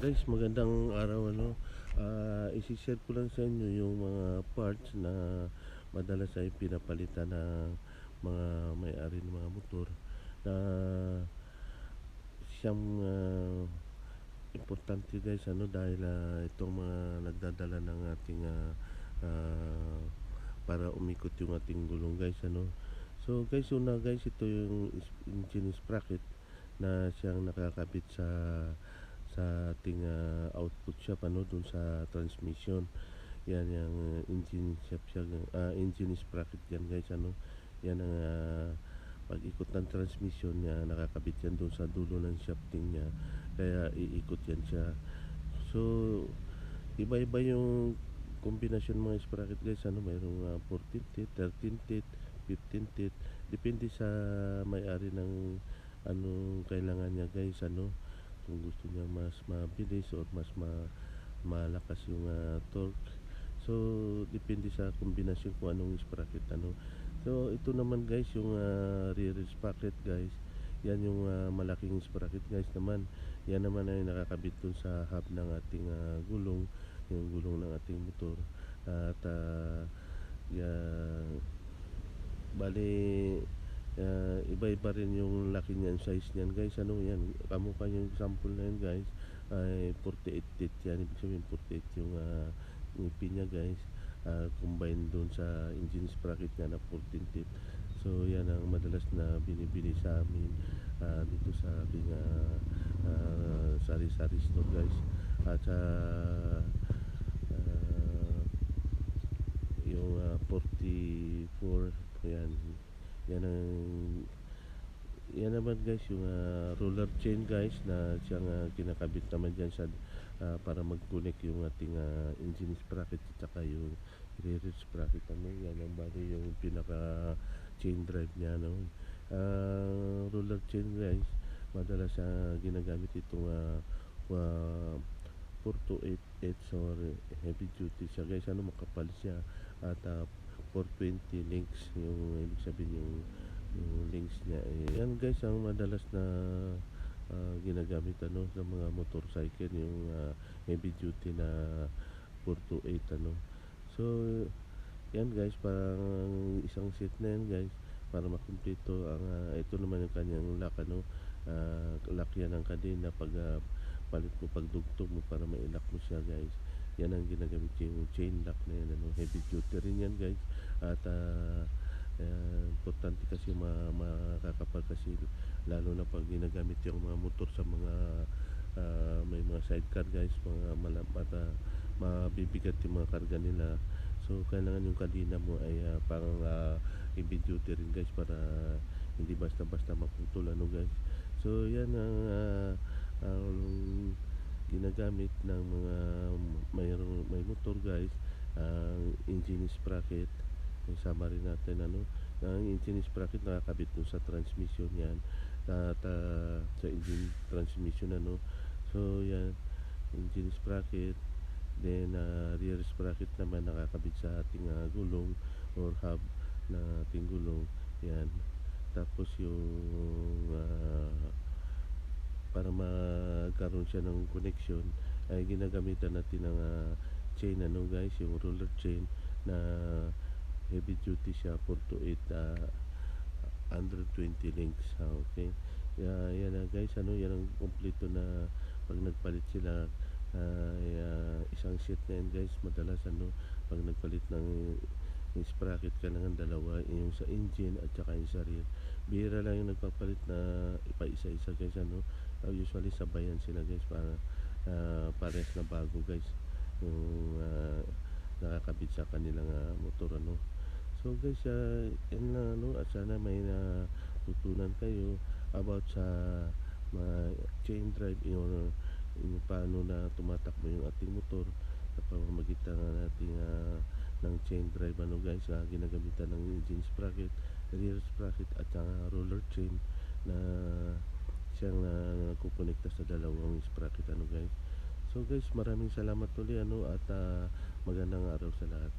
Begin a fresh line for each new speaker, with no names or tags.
Guys, magandang araw ano. Ah, isi-share ko lang sa inyo yung mga parts na madalas ay pinapalitan ng mga may-ari ng mga motor na siyang ah, importante guys ano dahil ah, itong mga nagdadala ng ating ah, para umikot yung ating gulong guys ano. So guys, una guys ito yung engine sprocket na siyang nakakabit sa sa ating ah, output shop ano dun sa transmission. Yan yung ah, engine shop siya ah, engine sprocket yan guys ano. Yan ang ah, pag-ikot ng transmission niya nakakabit yan dun sa dulo ng shafting niya kaya iikot yan siya. So iba-iba yung kombinasyon mga sprocket guys ano mayroong uh, 14 teeth 13 teeth 15 teeth. Depende sa may-ari ng anong kailangan niya guys ano kung gusto niya mas mabilis or mas ma malakas yung ah, torque. So depende sa kombinasyon kung anong sprocket ano. So ito naman guys yung ah, rear sprocket guys yan yung ah, malaking sprocket guys naman. Yan naman ay nakakabit dun sa hub ng ating ah, gulong yung gulong ng ating motor. At ah, yan bali ah, iba-iba rin yung laki niyan size niyan. Guys ano yan? Kamukha yung example na yan guys. Ay 48 teeth yan. Ibig sabihin 48 yung uh, ngipin niya guys. Ah, combine doon sa engine sprocket niya na 14 teeth so yan ang madalas na binibili sa amin ah, dito sa ating ah, ah, sari-sari store guys. At ah, ah, yung ah, 44 yan yan ang yan naman guys yung ah, roller chain guys na siyang ah, kinakabit naman dyan sa ah, para mag-connect yung ating ah, engine sprocket at saka yung rear sprocket ano yan. Ang bali yung pinaka chain drive niya no? Ah, roller chain guys madalas sa ginagamit itong ah, ah, 4 to 8 8 or heavy duty siya. Guys ano makapal siya at ah, 420 links yung ibig sabihin yung yung links niya eh, yan guys ang madalas na ah, ginagamit ano sa mga motorcycle yung ah, heavy duty na 4 to 8 ano. So yan guys parang isang set na yan guys para makumpleto ang ah, ito naman yung kanyang lock ano. Uh, lock yan ang kadena pag ah, palit mo pagdugtog mo para mailak mo siya guys yan ang ginagamit yung chain lock na yan ano. Heavy duty rin yan guys. At eh, importante kasi ma makakapal kasi lalo na pag ginagamit yung mga motor sa mga ah, may mga sidecar guys. Mga malamat ah, mabibigat yung mga karga nila. So kailangan yung kadena mo ay ah, parang uh, heavy duty rin guys para hindi basta basta maputol ano guys. So yan ang ah, ang ginagamit ng mga mayroong may motor guys. Ang engine sprocket. Isama rin natin ano ang engine sprocket nakakabit dun sa transmission yan. At ah, sa engine transmission ano. So yan engine sprocket. Then ah, rear sprocket naman nakakabit sa ating ah, gulong or hub na ating gulong. Yan. Tapos yung ah, para magkaroon siya ng connection ay ginagamitan natin ng ah, chain ano guys yung roller chain na heavy duty siya 4 to 8 ah, 120 links ah, okay? Yeah, yan na guys ano yan ang kompleto na pag nagpalit sila ay ah, isang set na yan guys madalas ano pag nagpalit ng yung sprocket kailangan dalawa yung sa engine at saka yung sa rear. Bihira lang yung nagpapalit na ipa isa-isa guys ano. Uh, usually sabayan sila guys para uh, pares na bago guys yung ah, nakakabit sa kanilang ah, motor ano. So guys uh, yan lang ano at sana may natutunan kayo about sa mga chain drive or yung paano na tumatakbo yung ating motor sa pamamagitan ng ating ah, ng chain drive. Ano guys ah, ginagamitan ng engine sprocket rear sprocket at saka roller chain na siyang uh, kukonekta sa dalawang sprocket. Ano guys? So guys maraming salamat ulit ano at ah, magandang araw sa lahat